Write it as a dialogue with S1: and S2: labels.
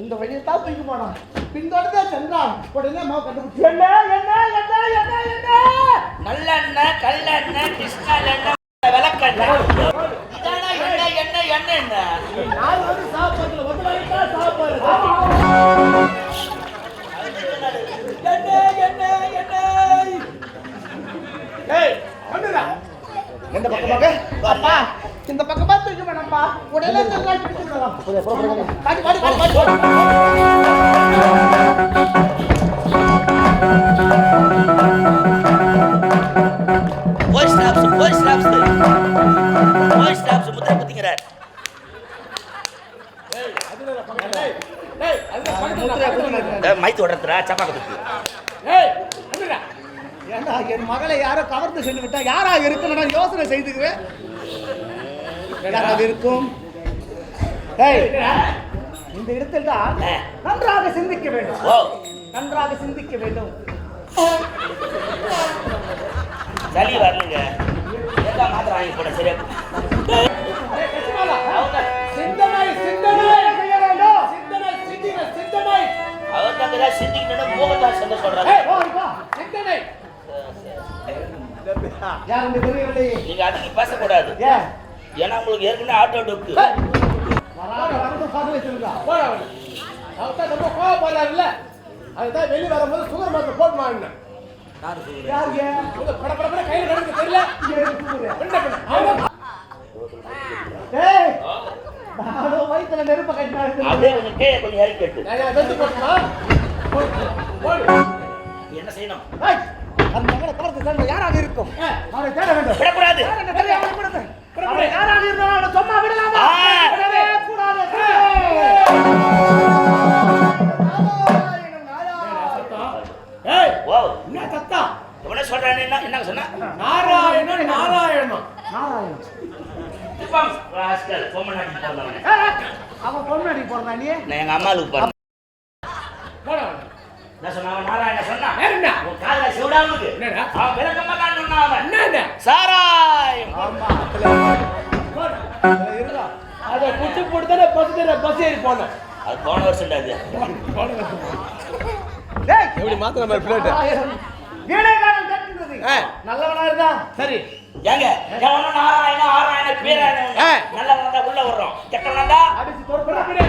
S1: இந்த வழியை தான் தூக்கி போனான் பின்தொடர்ந்தே சென்றான். உடனே மாவு கண்டுபிடிச்சு என்ன என்ன என்ன என்ன என்ன?
S2: நல்லெண்ணெய் கல்லெண்ணெய் கிருஷ்ணெண்ணெய் விளக்கெண்ணெய். என்ன
S1: நான் வந்து சாப்பாட்டுல முதலாளிக்கா சாப்பாடு. ஏய் எந்த பக்கமாக அப்பா இந்த பக்கமா தூக்கி வேணாம்ப்பா உடனே சென்றான் பிடிச்சு விடலாம். பாடி பாடி பாடி பாடி
S2: போய் ஸ்டாப்ஸ் போய் ஸ்டாப்ஸ் போய் ஸ்டாப்ஸ் முத்திரை குத்திக்கிறார். மைத்து உடத்துறா சப்பாக்கு துப்பு
S1: ஏண்டா என் மகளை யாரோ கவர்ந்து சென்று விட்டா யாரா இருக்குன்னு நான் யோசனை செய்துக்கிறேன். ஏய், இந்த இடத்தில் தான் நன்றாக சிந்திக்க வேண்டும்.
S2: ஓ.
S1: நன்றாக சிந்திக்க வேண்டும்.
S2: சளி வரலங்க. எதா மாத்திரை வாங்கி போட சரியா?
S1: சிந்தனை சிந்தனை. சிந்தனை
S2: அவர் சிந்திக்கணும் மோகன்தாஸ்
S1: தெரியவில்லை
S2: நீங்க அதுக்கு பேசக்கூடாது.
S1: ஏன்?
S2: ஏன்னா உங்களுக்கு ஏற்கனவே ஆட்டோ டொக்கு
S3: ரொம்ப கோவப்படுறாருல்ல. அதுதான் வெளியே வரும்போது சுகர் மாத்திரை போட்டு வாங்கினேன்.
S1: யாருங்க?
S3: உங்க பட பட பட கையில நடந்து தெரியல. என்ன
S2: சொல்றானே என்ன சொன்னா?
S3: நாராயணன் நாராயணன்.
S1: நாராயணன். அவன் பொண்ணாடி போறான் நீ?
S2: நான் எங்க அம்மாளுக்கு என்ன சாராயம்
S3: அதை குச்சி போட்டு பஸ் பஸ் ஏறி போனேன்
S2: அது போன வருஷம் அது.
S1: டேய்
S3: எப்படி மாத்திர மாதிரி பிளேட்
S1: நல்லவனா இருந்தா?
S3: சரி.
S2: ஏங்க எவனும் நாராயண ஆராயண பீராயண. நல்லவன் தான் உள்ள வர்றோம் கெட்டவன் தான்
S1: அடிச்சு தோற்கடா
S3: பிடி.